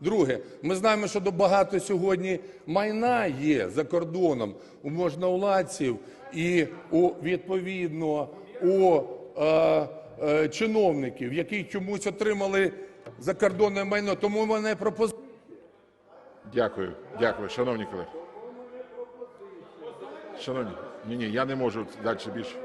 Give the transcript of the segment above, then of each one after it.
Друге, ми знаємо, що до багато сьогодні майна є за кордоном у можновладців і у відповідно у е, е, чиновників, які чомусь отримали закордонне майно. Тому мене пропозиція. Дякую, дякую, шановні колеги. Шановні, ні, ні, я не можу далі більше.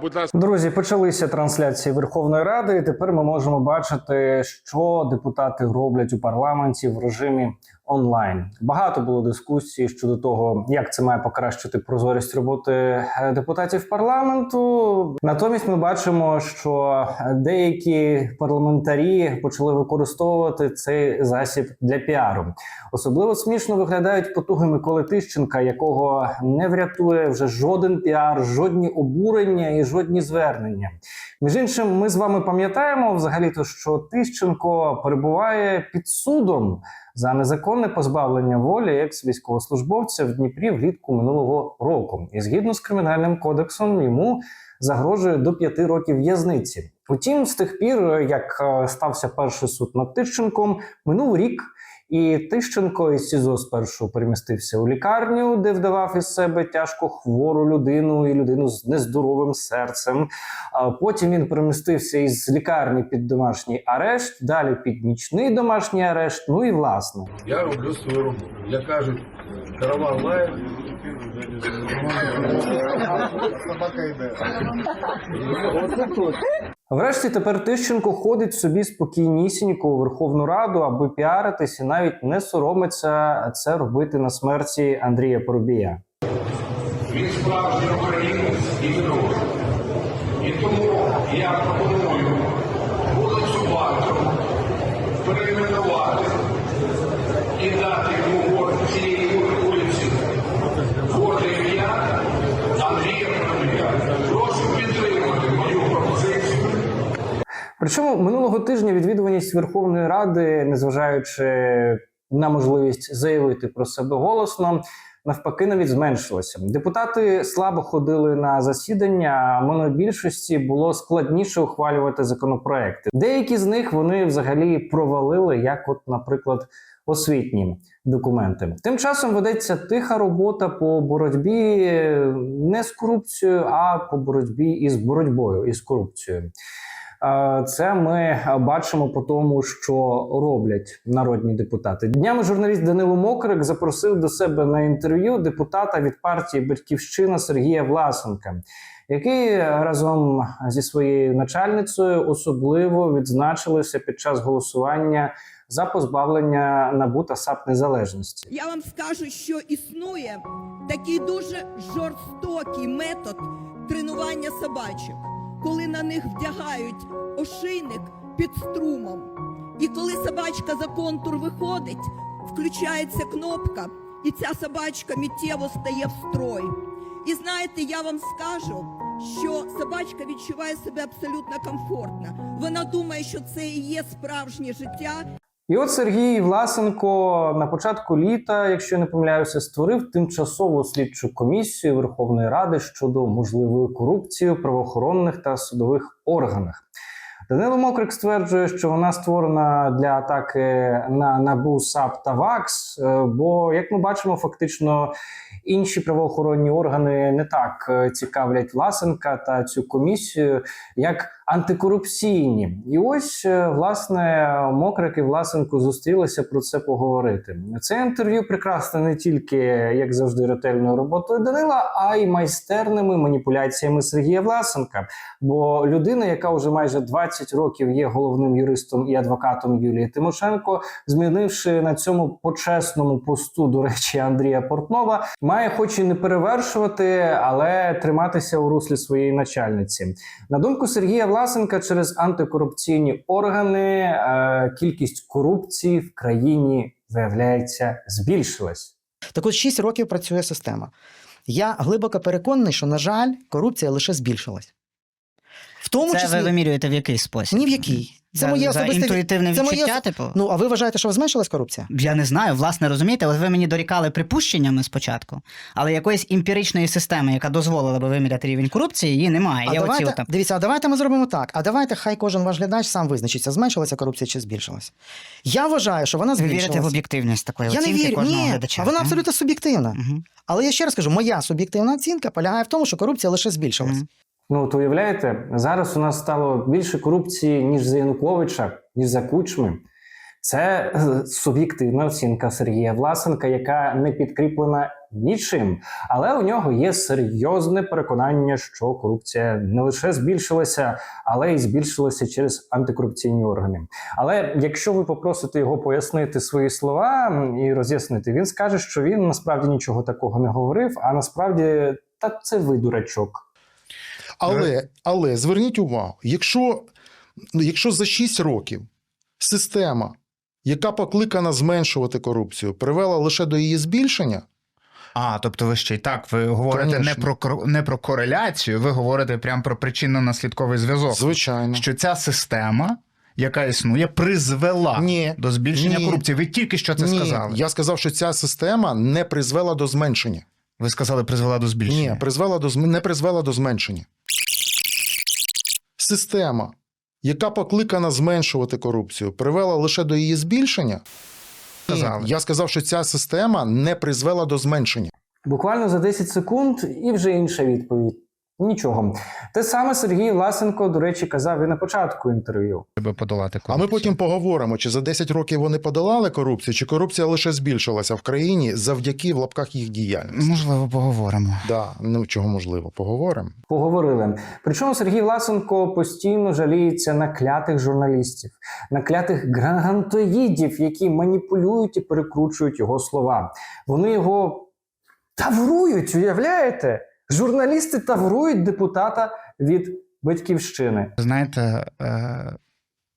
Будь ласка, Друзі, почалися трансляції Верховної Ради. і Тепер ми можемо бачити, що депутати роблять у парламенті в режимі онлайн. Багато було дискусій щодо того, як це має покращити прозорість роботи е, депутатів парламенту. Натомість ми бачимо, що деякі парламентарі почали використовувати цей засіб для піару. Особливо смішно виглядають потуги Миколи Тищенка, якого не врятує вже жоден піар, жодні обурення і жодні звернення. Між іншим, ми з вами пам'ятаємо взагалі, то що Тищенко перебуває під судом за незаконне позбавлення волі екс-військовослужбовця в Дніпрі влітку минулого року. І згідно з кримінальним кодексом йому загрожує до п'яти років в'язниці. Утім, з тих пір, як е, стався перший суд над Тищенком, минув рік. І Тищенко із СІЗО спершу перемістився у лікарню, де вдавав із себе тяжко хвору людину і людину з нездоровим серцем. А потім він перемістився із лікарні під домашній арешт, далі під нічний домашній арешт. Ну і власне. Я роблю свою роботу. Як кажуть, караван лає. Собака йде. Врешті тепер Тищенко ходить собі спокійнісінько у Верховну Раду, аби піаритись і навіть не соромиться це робити на смерті Андрія Поробія. Він справжній українець і друг. І тому я пропоную Причому минулого тижня відвідуваність Верховної Ради, незважаючи на можливість заявити про себе голосно, навпаки, навіть зменшилася. Депутати слабо ходили на засідання. а монобільшості було складніше ухвалювати законопроекти. Деякі з них вони взагалі провалили, як, от, наприклад. Освітні документи. Тим часом ведеться тиха робота по боротьбі е, не з корупцією, а по боротьбі із боротьбою із корупцією. Це ми бачимо по тому, що роблять народні депутати. Днями журналіст Данило Мокрик запросив до себе на інтерв'ю депутата від партії Батьківщина Сергія Власенка, який разом зі своєю начальницею особливо відзначилися під час голосування за позбавлення НАБУ та САП незалежності. Я вам скажу, що існує такий дуже жорстокий метод тренування собачок, коли на них вдягають ошийник під струмом. І коли собачка за контур виходить, включається кнопка, і ця собачка миттєво стає в строй. І знаєте, я вам скажу, що собачка відчуває себе абсолютно комфортно. Вона думає, що це і є справжнє життя, І от Сергій Власенко на початку літа, якщо не помиляюся, створив тимчасову слідчу комісію Верховної Ради щодо можливої корупції у правоохоронних та судових органах. Данило Мокрик стверджує, що вона створена для атаки на НАБУ, САП та ВАКС. е, Бо, як ми бачимо, фактично інші правоохоронні органи не так е, цікавлять Власенка та цю комісію, як антикорупційні. І ось е, власне Мокрик і Власенко зустрілися про це поговорити. Це інтерв'ю прекрасне не тільки як завжди ретельною роботою Данила, а й майстерними маніпуляціями Сергія Власенка. Бо людина, яка вже майже 20 років є головним юристом і адвокатом Юлії Тимошенко, змінивши на цьому почесному посту, до речі, Андрія Портнова, має, хоч і не перевершувати, але триматися у руслі своєї начальниці. На думку Сергія Власенка, через антикорупційні органи е, кількість корупції в країні виявляється збільшилась. Так от 6 років працює система. Я глибоко переконаний, що, на жаль, корупція лише збільшилась. Тому Це числі ви вимірюєте в який спосіб? ні в який. Це моє особисте інтуїтивне це моє відчуття, типу? Ну а ви вважаєте, що зменшилась корупція? Я не знаю, власне, розумієте, от ви мені дорікали припущеннями спочатку, але якоїсь емпіричної системи, яка дозволила би виміряти рівень корупції, її немає. А Я давайте, оці от дивіться, а давайте ми зробимо так. А давайте хай кожен ваш глядач сам визначиться, зменшилася корупція чи збільшилась. Я вважаю, що вона ви збільшилась. вірите в об'єктивність такої Я не вірю, кожного ні, глядача. вона абсолютно суб'єктивна. Мгм. Але я ще раз кажу, моя суб'єктивна оцінка полягає в тому, що корупція лише збільшилась. Мгм. Ну, от уявляєте, зараз у нас стало більше корупції, ніж за Януковича, ніж за Кучми. Це е, суб'єктивна оцінка Сергія Власенка, яка не підкріплена нічим. Але у нього є серйозне переконання, що корупція не лише збільшилася, але й збільшилася через антикорупційні органи. Але якщо ви попросите його пояснити свої слова і роз'яснити, він скаже, що він насправді нічого такого не говорив, а насправді та це ви дурачок. Але, але зверніть увагу, якщо, ну, якщо за 6 років система, яка покликана зменшувати корупцію, привела лише до її збільшення, А, тобто ви ще й так, ви говорите не про не про кореляцію, ви говорите прямо про причинно-наслідковий зв'язок. звичайно. Що ця система, яка існує, призвела Ні. до збільшення Ні. корупції. Ви тільки що це Ні, сказали. я сказав, що ця система не призвела до зменшення. Ви сказали, призвела до збільшення. Ні, призвела до не призвела до зменшення. Система, яка покликана зменшувати корупцію, привела лише до її збільшення. Ні, Сказали. я сказав, що ця система не призвела до зменшення. Буквально за 10 секунд і вже інша відповідь. Нічого. Те саме Сергій Власенко, до речі, казав і на початку інтерв'ю. Треба подолати А ми потім поговоримо, чи за 10 років вони подолали корупцію, чи корупція лише збільшилася в країні завдяки в лапках їх діяльності. Можливо, поговоримо. Да, ну чого можливо, поговоримо. Поговорили. Причому Сергій Власенко постійно жаліється на клятих журналістів, на клятих грантоїдів, які маніпулюють і перекручують його слова. Вони його таврують, уявляєте? Журналісти таврують депутата від батьківщини. Знаєте, е,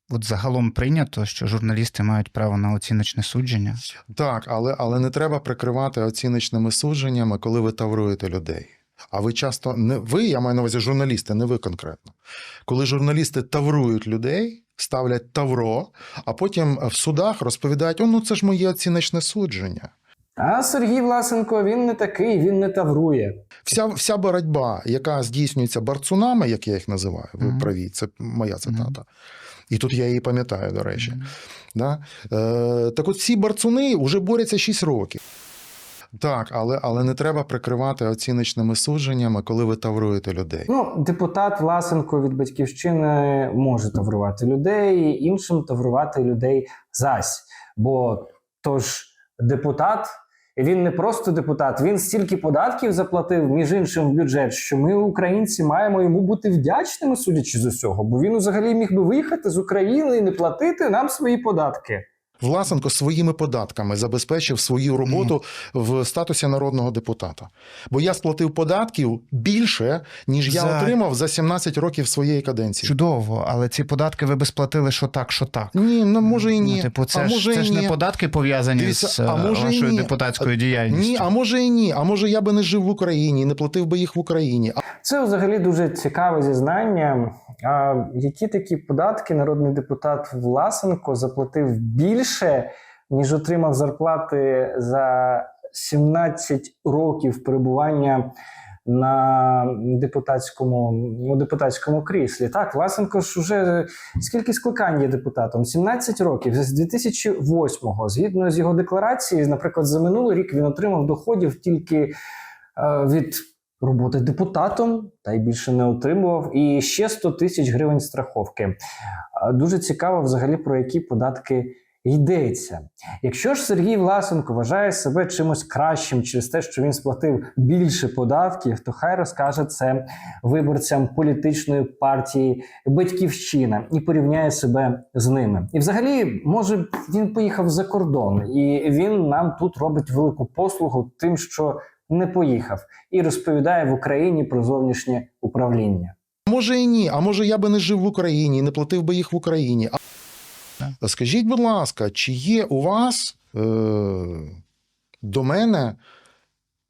от загалом прийнято, що журналісти мають право на оціночне судження. Так, але, але не треба прикривати оціночними судженнями, коли ви тавруєте людей. А ви часто не ви, я маю на увазі журналісти, не ви конкретно. Коли журналісти таврують людей, ставлять тавро, а потім в судах розповідають: о, ну це ж моє оціночне судження. А Сергій Власенко він не такий, він не таврує. Вся, вся боротьба, яка здійснюється борцунами, як я їх називаю, ви Мгм. праві, це моя цитата. І тут я її пам'ятаю, до речі. Да? Е, так от ці борцуни вже борються 6 років. Так, але, але не треба прикривати оціночними судженнями, коли ви тавруєте людей. Ну, депутат Власенко від батьківщини може таврувати людей, іншим таврувати людей зась. Бо тож депутат, він не просто депутат, він стільки податків заплатив, між іншим, в бюджет, що ми, українці, маємо йому бути вдячними, судячи з усього, бо він взагалі міг би виїхати з України і не платити нам свої податки. Власенко своїми податками забезпечив свою роботу в статусі народного депутата. Бо я сплатив податків більше, ніж я За- отримав за 17 років своєї каденції. Чудово, але ці податки ви би сплатили що так, що так. Ні, ну може і ні. Ну, типу, це а ж, може це і ж ні. не податки пов'язані Дивіться, з а е, може вашою ні. депутатською діяльністю. Ні, а може і ні. А може я би не жив в Україні, і не платив би їх в Україні. А Це взагалі дуже цікаве зізнання. А які такі податки народний депутат Власенко заплатив більше, ніж отримав зарплати за 17 років перебування на депутатському, у депутатському кріслі? Так, Власенко ж уже скільки скликань є депутатом? 17 років з 2008-го. Згідно з його декларації, наприклад, за минулий рік він отримав доходів тільки е, від роботи депутатом, та й більше не отримував, і ще 100 тисяч гривень страховки. Дуже цікаво, взагалі, про які податки йдеться. Якщо ж Сергій Власенко вважає себе чимось кращим через те, що він сплатив більше податків, то хай розкаже це виборцям політичної партії Батьківщина і порівняє себе з ними. І взагалі, може, він поїхав за кордон, і він нам тут робить велику послугу тим, що не поїхав, і розповідає в Україні про зовнішнє управління. може і ні. А може я би не жив в Україні, не платив би їх в Україні. Скажіть, будь ласка, чи є у вас е- до мене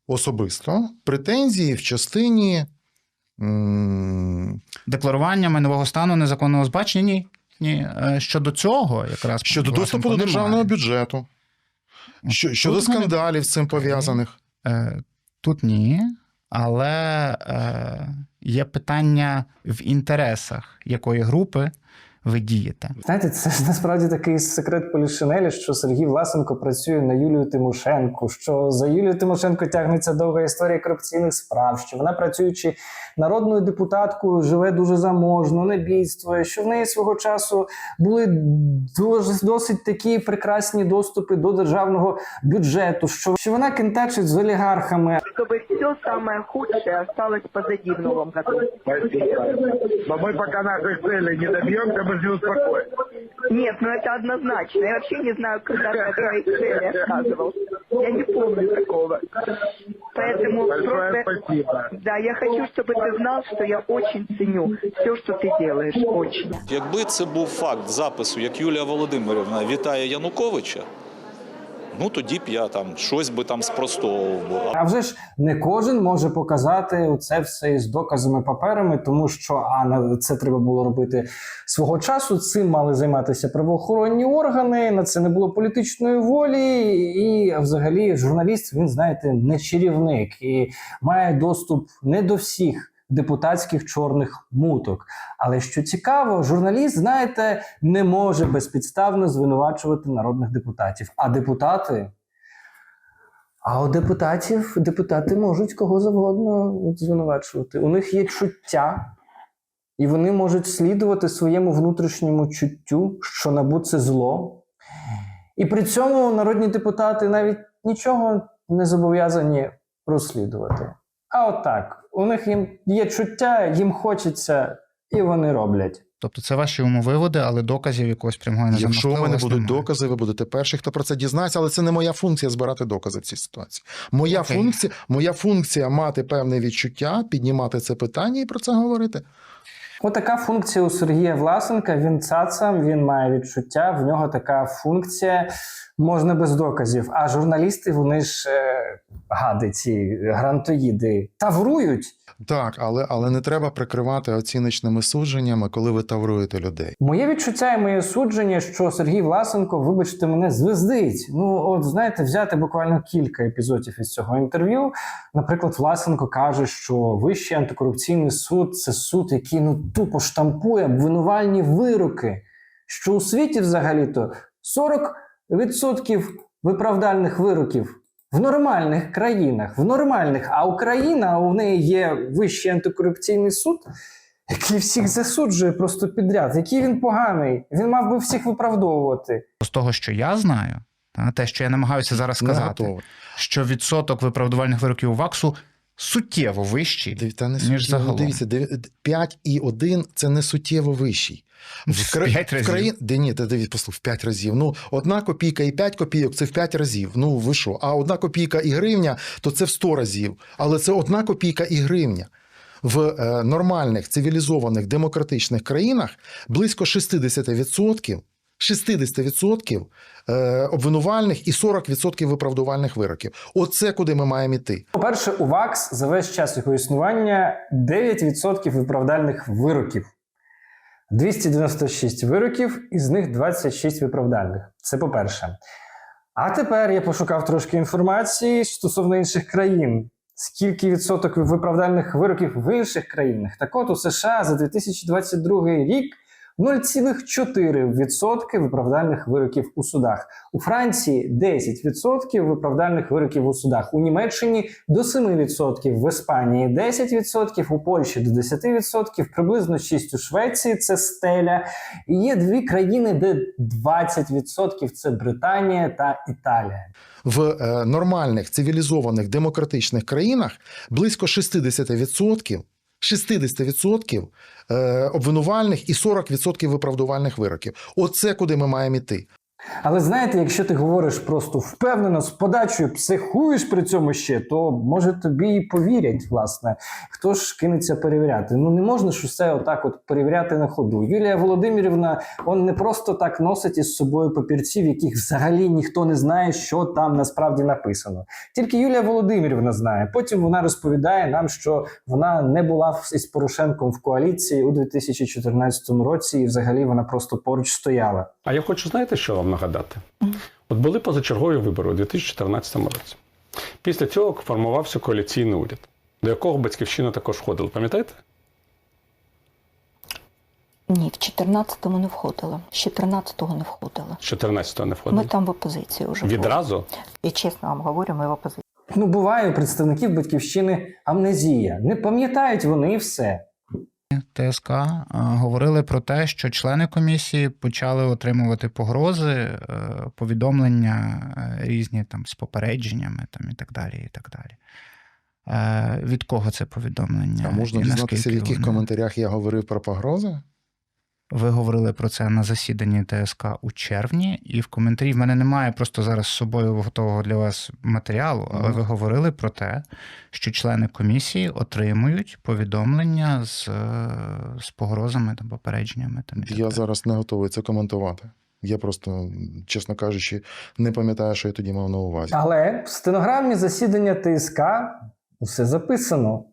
особисто претензії в частині м, Декларування майнового стану незаконного збачення? Ні. Ні. Е, Щодо цього, якраз щодо доступу до державного бюджету, що, щодо Тут скандалів з цим пов'язаних. Е, Тут ні, але е, є питання в інтересах якої групи ви дієте. Знаєте, це насправді такий секрет Полішинелі, що Сергій Власенко працює на Юлію Тимошенко, що за Юлію Тимошенко тягнеться довга історія корупційних справ, що вона, працюючи народною депутаткою, живе дуже заможно, не бідствує, що в неї свого часу були дуже досить такі прекрасні доступи до державного бюджету, що, що вона кентачить з олігархами, чтобы все самое худшее осталось позади в новом году. Но мы пока наших целей не добьемся, мы же не успокоимся. Нет, ну это однозначно. Я вообще не знаю, когда ты о твоей цели рассказывал. Я не помню такого. Поэтому Большое просто... спасибо. Да, я хочу, чтобы ты знал, что я очень ценю все, что ты делаешь. Очень. Якби це був факт запису, як Юлія Володимирівна вітає Януковича, ну тоді б я там щось би там спростовував. А вже ж не кожен може показати це все із доказами паперами, тому що а на це треба було робити свого часу. Цим мали займатися правоохоронні органи. На це не було політичної волі. І взагалі журналіст він знаєте не чарівник і має доступ не до всіх. Депутатських чорних муток. Але що цікаво, журналіст, знаєте, не може безпідставно звинувачувати народних депутатів. А депутати а у депутатів депутати можуть кого завгодно звинувачувати. У них є чуття, і вони можуть слідувати своєму внутрішньому чуттю, що набу це зло. І при цьому народні депутати навіть нічого не зобов'язані розслідувати. А от так, у них їм є чуття, їм хочеться, і вони роблять. Тобто це ваші умовиводи, але доказів якогось прямого іноземного Якщо у мене будуть немає. докази, ви будете перші, хто про це дізнається, але це не моя функція збирати докази в цій ситуації. Моя Окей. функція, моя функція мати певне відчуття, піднімати це питання і про це говорити. Отака функція у Сергія Власенка. Він цаца, він має відчуття. В нього така функція можна без доказів. А журналісти, вони ж е, гади, ці грантоїди, таврують. Так, але, але не треба прикривати оціночними судженнями, коли ви тавруєте людей. Моє відчуття і моє судження, що Сергій Власенко, вибачте мене, звездить. Ну, от знаєте, взяти буквально кілька епізодів із цього інтерв'ю. Наприклад, Власенко каже, що Вищий антикорупційний суд це суд, який ну тупо штампує обвинувальні вироки. Що у світі взагалі-то 40% виправдальних вироків. В нормальних країнах, в нормальних, а Україна у неї є Вищий антикорупційний суд, який всіх засуджує просто підряд, який він поганий. Він мав би всіх виправдовувати. З того, що я знаю, та, те, що я намагаюся зараз сказати, що відсоток виправдувальних вироків у ВАКСу суттєво вищий, Диві- Та не ніж суттєво. загалом. Дивіться, 5 і 1 це не суттєво вищий. В п'ять разів. країн, де ні, та дивіться, послух, в 5 разів. Ну, одна копійка і 5 копійок це в 5 разів. Ну ви що? А одна копійка і гривня, то це в 100 разів. Але це одна копійка і гривня. В е, нормальних цивілізованих демократичних країнах близько 60%, 60% е, обвинувальних і 40% виправдувальних вироків. Оце куди ми маємо іти. По-перше, у ВАКС за весь час його існування 9% виправдальних вироків. 296 вироків, із них 26 виправдальних. Це по-перше. А тепер я пошукав трошки інформації стосовно інших країн. Скільки відсоток виправдальних вироків в інших країнах? Так от у США за 2022 рік 0,4% виправдальних вироків у судах. У Франції 10% виправдальних вироків у судах. У Німеччині до 7%, в Іспанії 10%, у Польщі до 10%, приблизно 6% у Швеції це стеля. І є дві країни, де 20% це Британія та Італія. в е, нормальних цивілізованих демократичних країнах близько 60%, 60% е, обвинувальних і 40% виправдувальних вироків. Оце куди ми маємо іти. Але знаєте, якщо ти говориш просто впевнено з подачею, психуєш при цьому ще, то може тобі і повірять, власне. Хто ж кинеться перевіряти? Ну не можна ж усе отак от перевіряти на ходу. Юлія Володимирівна он не просто так носить із собою папірці, в яких взагалі ніхто не знає, що там насправді написано. Тільки Юлія Володимирівна знає. Потім вона розповідає нам, що вона не була із Порошенком в коаліції у 2014 році, і взагалі вона просто поруч стояла. А я хочу, знаєте, що вам нагадати? От були позачергові вибори у 2014 році. Після цього формувався коаліційний уряд, до якого батьківщина також входила. Пам'ятаєте? Ні, в 14-му не входила. З 14-го не входила. З 14-го не входили. Ми там в опозиції вже. були. Відразу? І чесно вам говорю, ми в опозиції. Ну, буває у представників батьківщини амнезія. Не пам'ятають вони все. ТСК е, говорили про те, що члени комісії почали отримувати погрози, е, повідомлення е, різні там з попередженнями там, і так далі. І так далі. Від кого це повідомлення? А можна дізнатися, в яких вони- коментарях я говорив про погрози? Ви говорили про це на засіданні ТСК у червні, і в коментарі в мене немає просто зараз з собою готового для вас матеріалу, але ви говорили про те, що члени комісії отримують повідомлення з, е, з погрозами та попередженнями. Там, і так Я зараз не готовий це коментувати. Я просто, чесно кажучи, не пам'ятаю, що я тоді мав на увазі. Але в стенограмі засідання ТСК усе записано.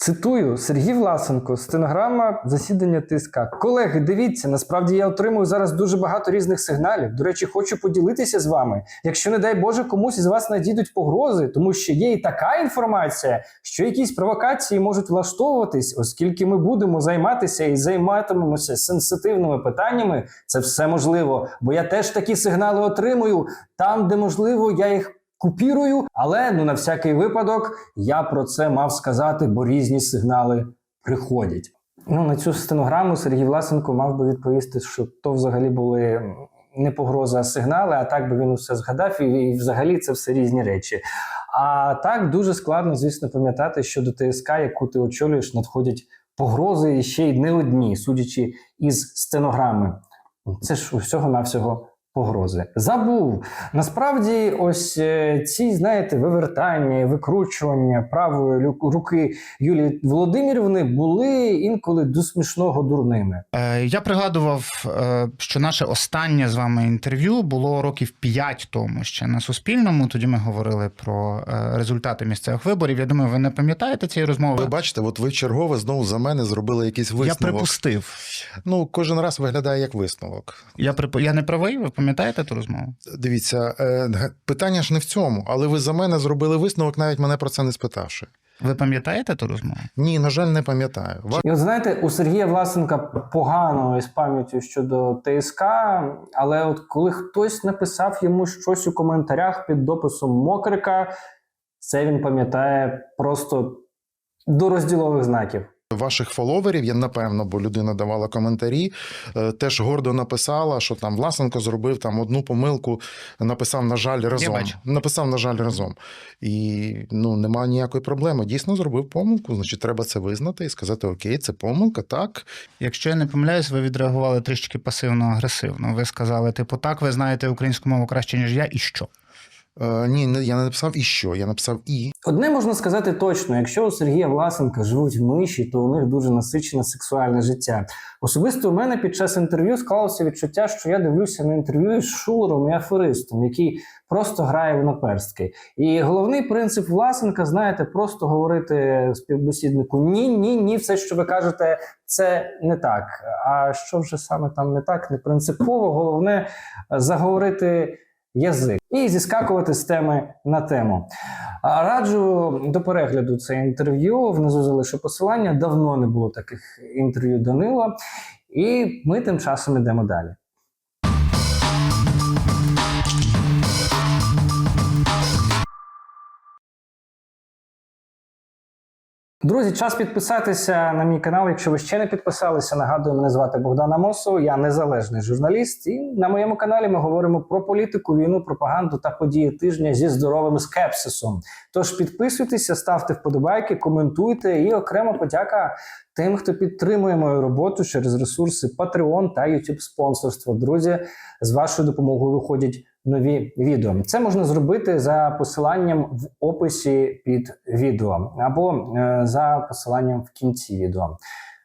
Цитую Сергій Власенко, стенограма засідання ТСК. Колеги, дивіться, насправді я отримую зараз дуже багато різних сигналів. До речі, хочу поділитися з вами. Якщо, не дай Боже, комусь із вас надійдуть погрози, тому що є і така інформація, що якісь провокації можуть влаштовуватись, оскільки ми будемо займатися і займатимемося сенситивними питаннями, це все можливо. Бо я теж такі сигнали отримую. Там, де можливо, я їх купірую, але ну на всякий випадок я про це мав сказати, бо різні сигнали приходять. Ну на цю стенограму Сергій Власенко мав би відповісти, що то взагалі були не погроза, а сигнали. А так би він усе згадав, і, і взагалі це все різні речі. А так дуже складно, звісно, пам'ятати, що до ТСК, яку ти очолюєш, надходять погрози ще й не одні, судячи із стенограми. Це ж усього навсього погрози. Забув. Насправді, ось е, ці, знаєте, вивертання, викручування правої лю- руки Юлії Володимирівни були інколи до смішного дурними. Е, Я пригадував, е, що наше останнє з вами інтерв'ю було років 5 тому ще на Суспільному. Тоді ми говорили про е, результати місцевих виборів. Я думаю, ви не пам'ятаєте цієї розмови. Ви бачите, от ви чергове знову за мене зробили якийсь Я припустив. Ну, кожен раз виглядає як висновок. Я прип... я не правий, ви пам'ятаєте ту розмову? Дивіться, е, питання ж не в цьому, але ви за мене зробили висновок, навіть мене про це не спитавши. Ви пам'ятаєте ту розмову? Ні, на жаль, не пам'ятаю. І от знаєте, у Сергія Власенка погано із пам'яттю щодо ТСК, але от коли хтось написав йому щось у коментарях під дописом Мокрика, це він пам'ятає просто до розділових знаків. Ваших фоловерів, я напевно, бо людина давала коментарі, е, теж гордо написала, що там Власенко зробив там одну помилку, написав, на жаль, разом. бачу. Написав, на жаль, разом. І ну, немає ніякої проблеми. Дійсно зробив помилку, значить, треба це визнати і сказати: Окей, це помилка, так. Якщо я не помиляюсь, ви відреагували трішки пасивно-агресивно. Ви сказали, типу, так, ви знаєте українську мову краще, ніж я, і що? Е, ні, я не написав і що, я написав і. Одне можна сказати точно: якщо у Сергія Власенка живуть миші, то у них дуже насичене сексуальне життя. Особисто у мене під час інтерв'ю склалося відчуття, що я дивлюся на інтерв'ю із шулером і аферистом, який просто грає в наперстки. І головний принцип Власенка, знаєте, просто говорити співбесіднику: ні, ні, ні, все, що ви кажете, це не так. А що вже саме там не так, не принципово. Головне е, заговорити язик і зіскакувати з теми на тему. Раджу до перегляду це інтерв'ю. Внизу залишу посилання. Давно не було таких інтерв'ю Данила. І ми тим часом йдемо далі. Друзі, час підписатися на мій канал. Якщо ви ще не підписалися, нагадую, мене звати Богдан Амосов, я незалежний журналіст. І на моєму каналі ми говоримо про політику, війну, пропаганду та події тижня зі здоровим скепсисом. Тож підписуйтеся, ставте вподобайки, коментуйте і окрема подяка тим, хто підтримує мою роботу через ресурси Patreon та YouTube спонсорство. Друзі, з вашою допомогою виходять нові відео. Це можна зробити за посиланням в описі під відео або е, за посиланням в кінці відео.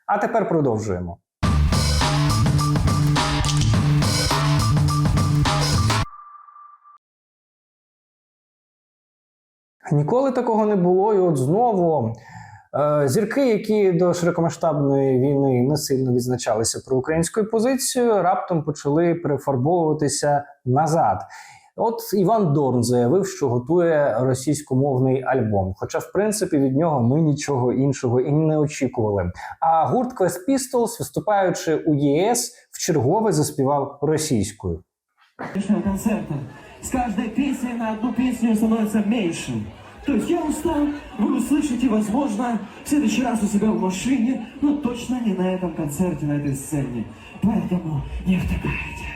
А тепер продовжуємо. Ніколи такого не було, і от знову зірки, які до широкомасштабної війни не сильно відзначалися про українською позицією, раптом почали перефарбовуватися назад. От Іван Дорн заявив, що готує російськомовний альбом. Хоча, в принципі, від нього ми нічого іншого і не очікували. А гурт Quest Pistols, виступаючи у ЄС, вчергове заспівав російською. С каждой песней на одну песню становится меньше. То есть я устал, вы услышите, возможно, в следующий раз у себя в машине, но точно не на этом концерте, на этой сцене. Поэтому не втыкайте.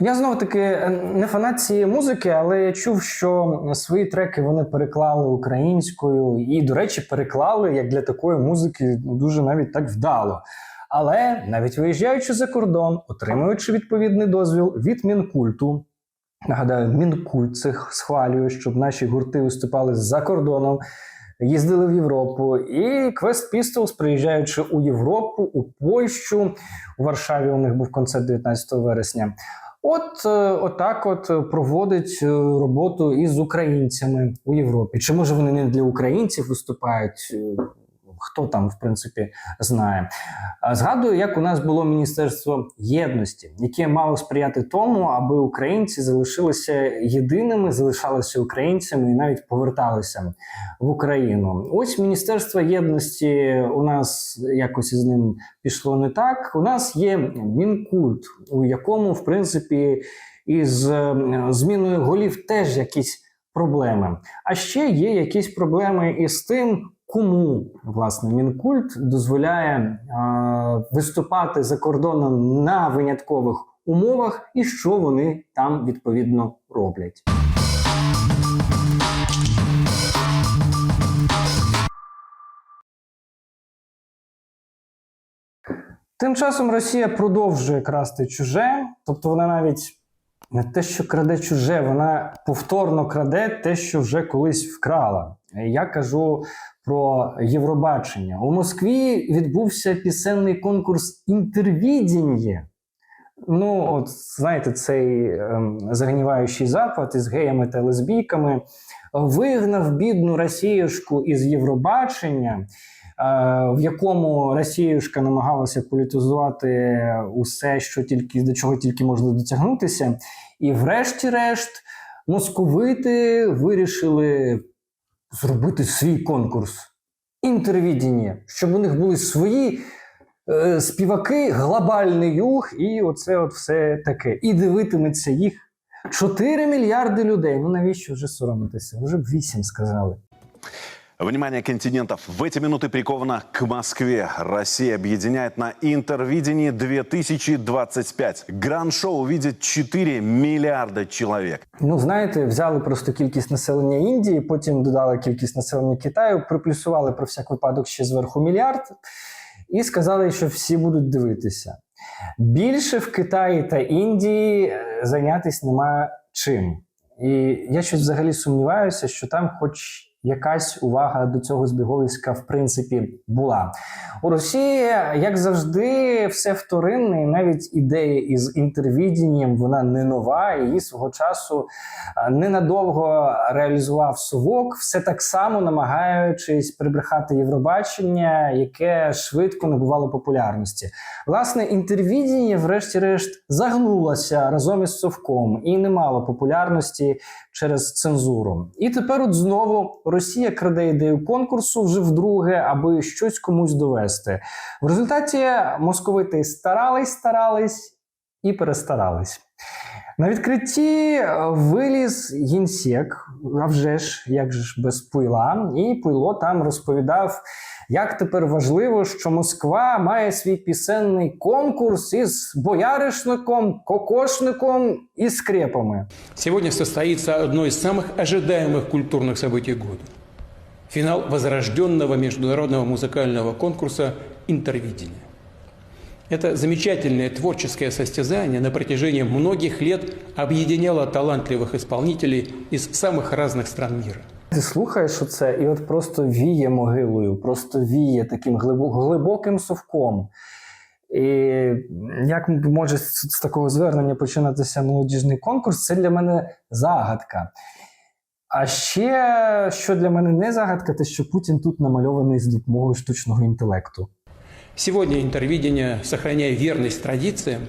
Я знову таки е, не фанат цієї музики, але я чув, що свої треки вони переклали українською, і, до речі, переклали як для такої музики дуже навіть так вдало. Але навіть виїжджаючи за кордон, отримуючи відповідний дозвіл від Мінкульту, нагадаю, Мінкульт це схвалює, щоб наші гурти виступали за кордоном. Їздили в Європу, і Quest Pistols, приїжджаючи у Європу, у Польщу, у Варшаві у них був концерт 19 вересня. От е, отак, от проводить е, роботу із українцями у Європі. Чи може вони не для українців виступають? Хто там, в принципі, знає. Згадую, як у нас було Міністерство єдності, яке мало сприяти тому, аби українці залишилися єдиними, залишалися українцями і навіть поверталися в Україну. Ось Міністерство єдності у нас якось із ним пішло не так. У нас є мінкульт, у якому, в принципі, із е, зміною голів теж якісь проблеми. А ще є якісь проблеми із тим. Кому власне мінкульт дозволяє е, виступати за кордоном на виняткових умовах, і що вони там відповідно роблять? Тим часом Росія продовжує красти чуже, тобто вона навіть не те, що краде чуже, вона повторно краде те, що вже колись вкрала. Я кажу про Євробачення. У Москві відбувся пісенний конкурс інтервідіння. Ну, от знаєте, цей ем, загніваючий запад із геями та лесбійками вигнав бідну Росіюшку із Євробачення, е, в якому Росіюшка намагалася політизувати усе, що тільки до чого тільки можна дотягнутися. І, врешті-решт, московити вирішили зробити свій конкурс інтервідіння, щоб у них були свої е, співаки, глобальний юг, і оце от все таке. І дивитиметься їх 4 мільярди людей. Ну навіщо вже соромитися? Вже б 8 сказали. Внимание континентов в эти минуты приковано к Москве. Россия объединяет на Интервидении 2025. Гранд-шоу увидит 4 миллиарда человек. Ну, знаєте, взяли просто кількість населення Індії, потім додали кількість населення Китаю, приплюсували про всяк випадок ще зверху мільярд, і сказали, що всі будуть дивитися. Більше в Китаї та Індії е, зайнятися нема чим. І я щось взагалі сумніваюся, що там, хоч якась увага до цього збіговиська в принципі була. У Росії, як завжди, все вторинне, і навіть ідея із інтервідінням вона не нова. Її свого часу ненадовго реалізував совок, все так само намагаючись прибрехати Євробачення, яке швидко набувало популярності. Власне, інтервідіння, врешті-решт, загнулося разом із совком і не мало популярності через цензуру. І тепер, от знову, Росія краде ідею конкурсу вже вдруге, аби щось комусь довести. В результаті московити старались, старались і перестарались. На відкритті е, виліз гінсек, а вже ж, як же ж без пуйла, і пуйло там розповідав, як тепер важливо, що Москва має свій пісенний конкурс із бояришником, кокошником і скрепами. Сегодня состоится одно из самых ожидаемых культурных событий года. Финал возрожденного международного музыкального конкурса «Интервидение». Это замечательное творческое состязание на протяжении многих лет объединяло талантливых исполнителей из самых разных стран мира. Ти слухаєш оце, і от просто віє могилою, просто віє таким глибоким совком. І як може з, такого звернення починатися молодіжний конкурс, це для мене загадка. А ще, що для мене не загадка, те, що Путін тут намальований з допомогою штучного інтелекту. Сегодня интервидение, сохраняя верность традициям,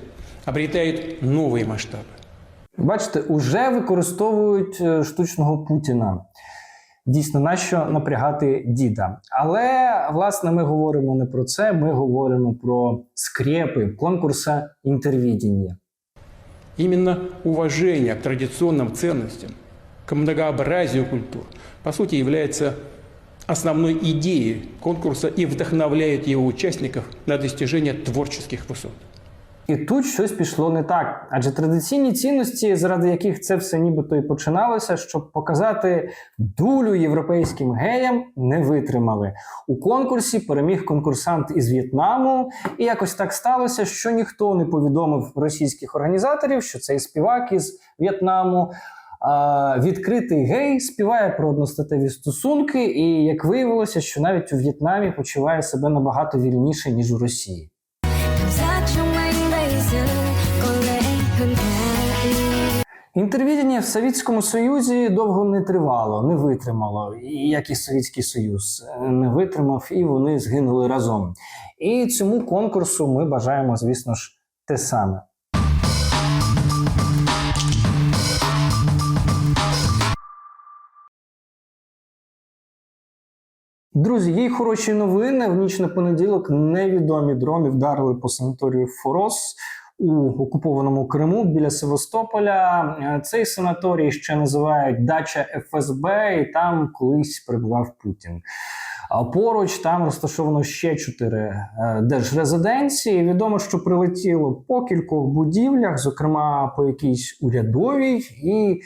обретает новые масштабы. Бачите, уже використовують е, штучного Путіна. Дійсно, нащо напрягати діда? Але власне ми говоримо не про це, ми говоримо про скрепи конкурса інтервідіння. Именно уважение к традиционным ценностям, к многообразию культур, по сути, является основной идеей конкурса и вдохновляет его участников на достижение творческих высот. І тут щось пішло не так. Адже традиційні цінності, заради яких це все нібито і починалося, щоб показати дулю європейським геям, не витримали. У конкурсі переміг конкурсант із В'єтнаму, і якось так сталося, що ніхто не повідомив російських організаторів, що цей співак із В'єтнаму. Відкритий гей співає про одностатеві стосунки, і як виявилося, що навіть у В'єтнамі почуває себе набагато вільніше ніж у Росії. Інтервідення в Совєтському Союзі довго не тривало, не витримало, як і Совєтський Союз е, не витримав, і вони згинули разом. І цьому конкурсу ми бажаємо, звісно ж, те саме. Друзі, є й хороші новини. В ніч на понеділок невідомі дрони вдарили по санаторію Форос у окупованому Криму біля Севастополя. Е, Цей санаторій ще називають Дача ФСБ, і там колись перебував Путін. А поруч там розташовано ще чотири е, держрезиденції. Відомо, що прилетіло по кількох будівлях, зокрема по якійсь урядовій, і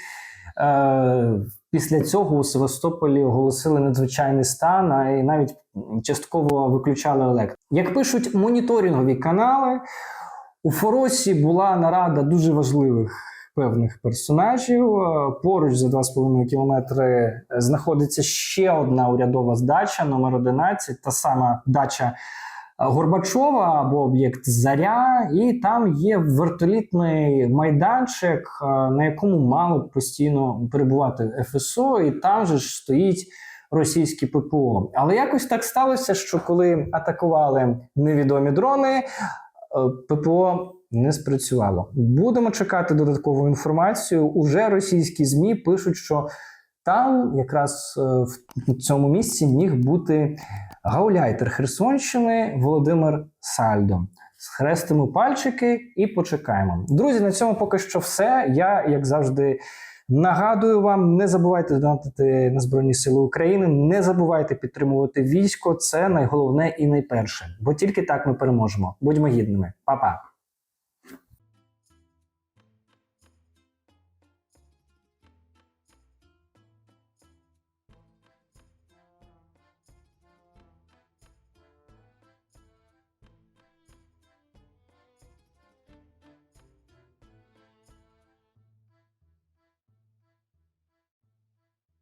е, після цього у Севастополі оголосили надзвичайний стан, а і навіть частково виключали електрику. Як пишуть моніторингові канали, у Форосі була нарада дуже важливих певних персонажів. Е, Поруч за 2,5 кілометри е, знаходиться ще одна урядова здача, номер 11, та сама дача е, Горбачова або об'єкт Заря, і там є вертолітний майданчик, на якому мало постійно перебувати ФСО, і там же ж стоїть російське ППО. Але якось так сталося, що коли атакували невідомі дрони, ППО не спрацювало. Будемо чекати додаткову інформацію. Уже російські ЗМІ пишуть, що там якраз е, в цьому місці міг бути гауляйтер Херсонщини Володимир Сальдо. Схрестимо пальчики і почекаємо. Друзі, на цьому поки що все. Я, як завжди, нагадую вам: не забувайте донатити на Збройні Сили України, не забувайте підтримувати військо. Це найголовне і найперше, бо тільки так ми переможемо. Будьмо гідними, Па-па!